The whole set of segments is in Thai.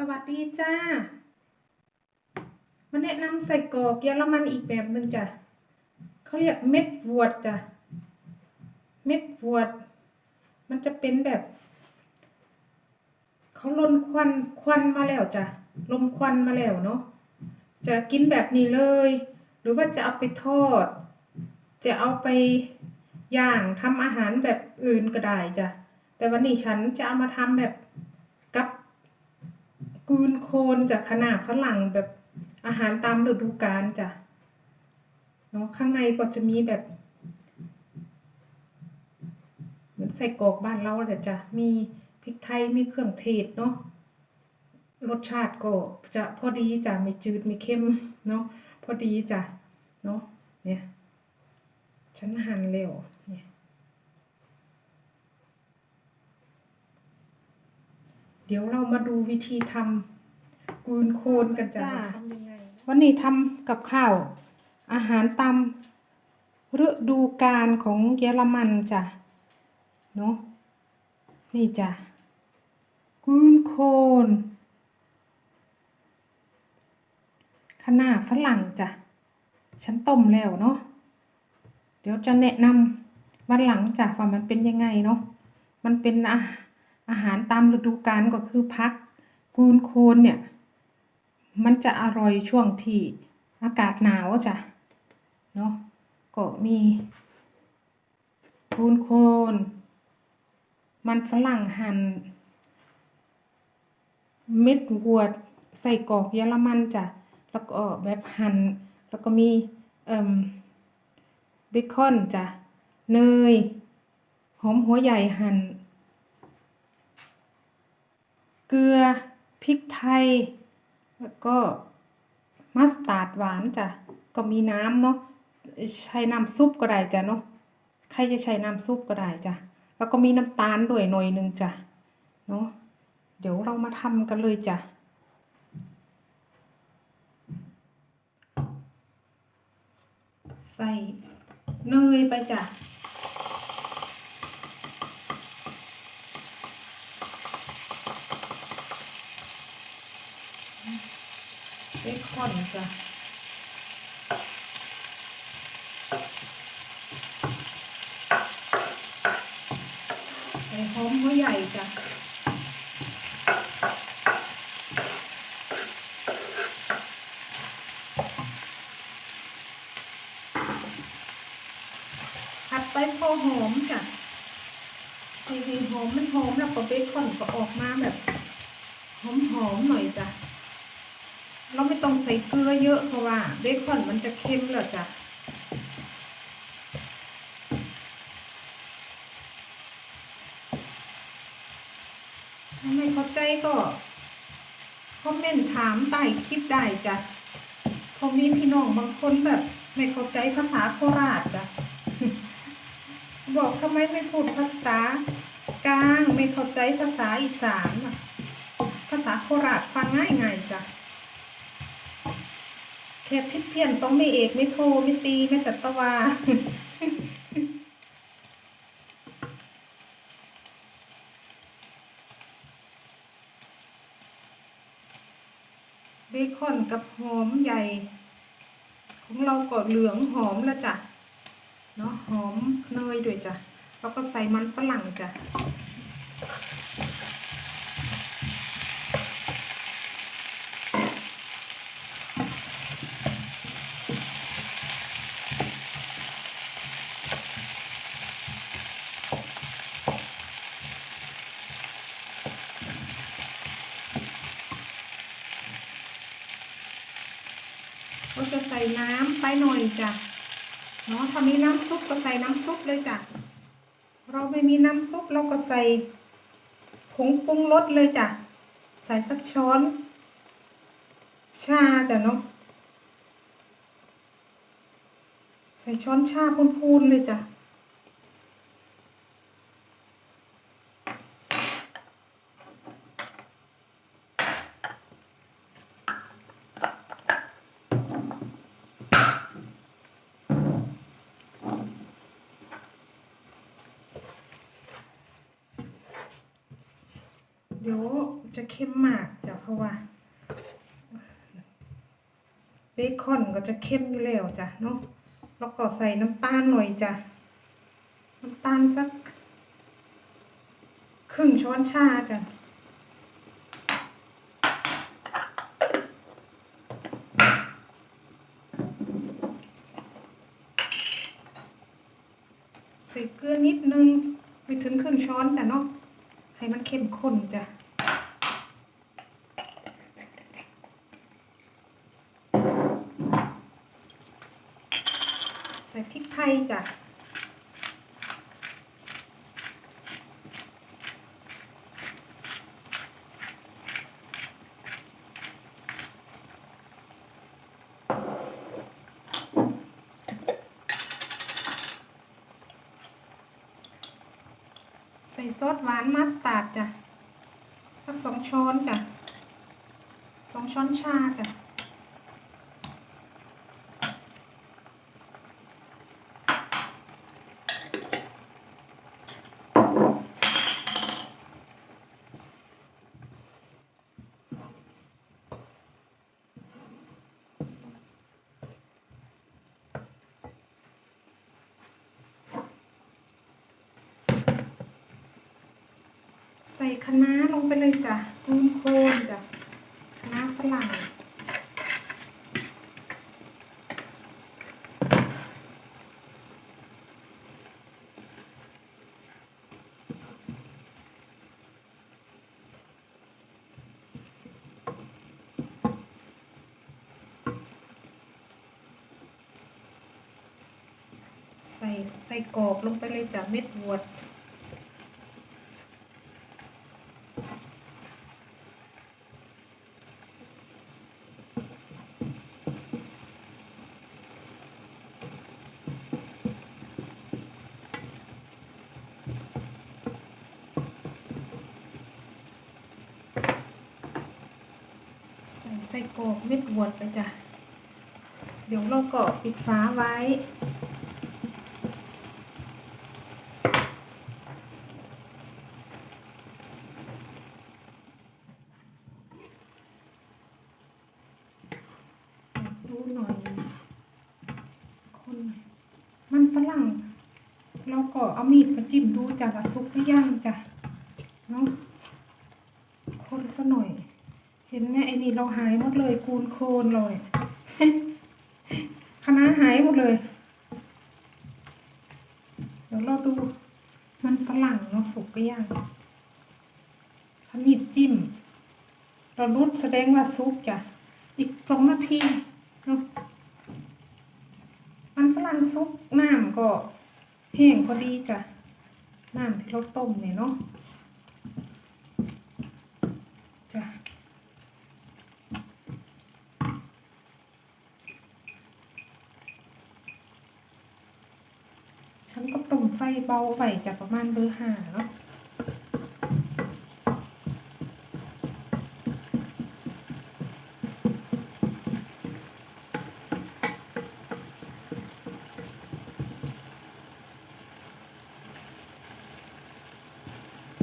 สวัสดีจ้า มาแนะนำใส่กรอกเยอรมันอีกแบบหนึ่งจ้ะเขาเรียกเม็ดวดจ้ะ เม็ดวด มันจะเป็นแบบ เขาลนควันควันมาแล้วจ้ะ ลมควันมาแล้วเนาะ จะกินแบบนี้เลย หรือว่าจะเอาไปทอด จะเอาไปย่างทำอาหารแบบอื่นก็ได้จ้ะ แต่วันนี้ฉันจะเอามาทำแบบ กูนโคนจากขนาดฝรั่งแบบอาหารตามฤดูกาลจ้ะเนาะข้างในก็จะมีแบบเหมือนใส่กรอกบ้านเราแหละจ้ะมีพริกไทยมีเครื่องเทศเนาะรสชาติก็จะพอดีจ้ะไม่จืดไม่เค็มเนาะพอดีจ้ะเนาะเนี่ยฉันหั่นเร็วเนี่ย เดี๋ยวเรามาดูวิธีทำกูนโคนกันจ้าวันนี้ทำกับข้าว อาหารตามฤดูกาลของเยอรมันจ้ะเนาะนี่จ้ะกูนโคนขนาฝรั่งจ้ะฉันต้มแล้วเนาะเดี๋ยวจะแนะนำวันหลังจ้ะว่ามันเป็นยังไงเนาะมันเป็นอา อาหารตามฤดูกาลก็คือพักกูนโคนเนี่ย มันจะอร่อยช่วงที่อากาศหนาวจ้ะเนาะก็มีกูนโคน มันฝรั่งหั่นเม็ดหวดใส่กอกเยอรมันจ้ะแล้วก็แบบหั่นแล้วก็มีเอ่มเบคอนจ้ะเนยหอมหัวใหญ่หั่น เกลือ พริกไทย แล้วก็มัสตาร์ดหวานจ้ะ ก็มีน้ำเนาะ ใช้น้ำซุปก็ได้จ้ะเนาะ ใครจะใช้น้ำซุปก็ได้จ้ะ แล้วก็มีน้ำตาลด้วยหน่อยหนึ่งจ้ะ เนาะ เดี๋ยวเรามาทำกันเลยจ้ะใส่เนยไปจ้ะ เบคอนจ้ะใส่หอมหัวใหญ่จ้ะผัดไปพอหอมจ้ะให้ให้หอมมันหอมแล้วก็เบคอนก็ออกมาแบบหอมๆหน่อยจ้ะ เราไม่ต้องใส่เกลือเยอะเพราะว่าเบคอนมันจะเค็มแล้วจ้ะถ้าไม่เข้าใจก็คอมเมนต์ถามใต้คลิปได้จ้ะเพอมีพี่น้องบางคนแบบ ไม่เข้าใจภาษาโคราชจ้ะบอกทำไมไม่พูดภาษากลางไม่เข้าใจภาษาอีสานภาษาโคราชฟังง่ายง่ายๆจ้ะ แค่พิเพี้ยนต้องไม่เอกไม่โทไม่ตีไม่จัตวาเบคอนกับหอมใหญ่ ของเราก็เหลืองหอมแล้วจ้ะเนาะหอมเนยด้วยจ้ะแล้วก็ใส่มันฝรั่งจ้ะ จะใส่น้ำไปหน่อยจ้ะเนาะถ้ามีน้ำซุปก็ใส่น้ำซุปเลยจ้ะเราไม่มีน้ำซุปเราก็ใส่ผงปรุงรสเลยจ้ะใส่สักช้อน ชาจ้ะเนาะใส่ช้อนชาพูนๆเลยจ้ะ เเดี๋ยวจะเข้มมากจ้ะเพราะว่าเบคอนก็จะเข้มอยู่แล้วจ้ะเนาะแล้วก็ใส่น้ำตาลหน่อยจ้ะน้ำตาลสักครึ่งช้อนชาจ้ะใส่เกลือนิดนึงไม่ถึงครึ่งช้อนจ้ะเนาะให้มันเข้มข้นจ้ะ ใส่พริกไทยจ้ะใส่ซอสหวานมัสตาร์ดจ้ะ สักสองช้อนจ้ะสองช้อนชาจ้ะ ใส่คะน้าลงไปเลยจ้ะกรูนโคนจ้ะคะน้าฝรั่งใส่ใส่กรอกลงไปเลยจ้ะเม็ดบวด ส่ไส้กรอกเม็ดบวดไปจ้ะ เดี๋ยวเราก็ปิดฝาไว้ ดูหน่อย คนหน่อยมันฝรั่ง เราก็เอามีดมาจิ้มดูจ้ะว่าซุกหรือยังจ้ะเนาะคนซะหน่อย เห็นไหมไอ้นี่ เราหายหมดเลยคูณโคนเลยคณะหายหมดเลย เดี๋ยวเราดูมันฝรั่งเนาะสุกก็ยังถ้ามีดจิ้ม เรารุดแสดงว่าซุกจ้ะ อีกสองนาทีเนาะมันฝรั่งซุกน้ำก็แห้งพอดีจ้ะ น้ำที่เราต้มเนี่ยเนาะ ฉันก็ต้ม ไฟเบาไปจากประมาณเบอร์ห้าเนาะ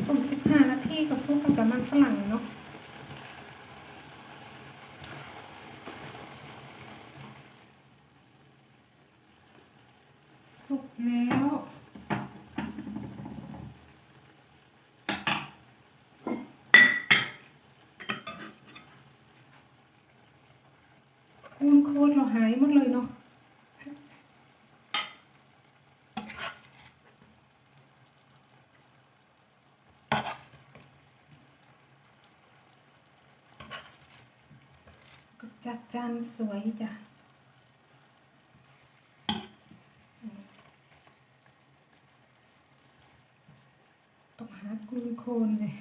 ต้มสิบห้านาทีก็ซุปกับจะมันฝรั่งเนาะสุกแล้ว คูนเราหายหมดเลยเนาะก็จัดจานสวยจ้ะต้องหากลูโคนเลย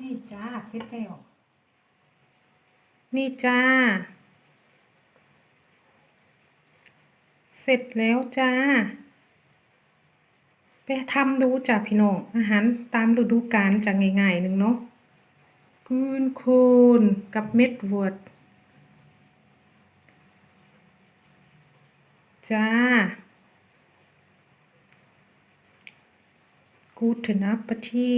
นี่ จ้าเสร็จแล้ว นี่จ้า เสร็จแล้วจ้า ไปทำดูจ้ะพี่น้องอาหารตามฤดูกาลจะง่ายๆหนึ่งเนาะกุนโคนกับเม็ดวดจ้า กูถึงนับประที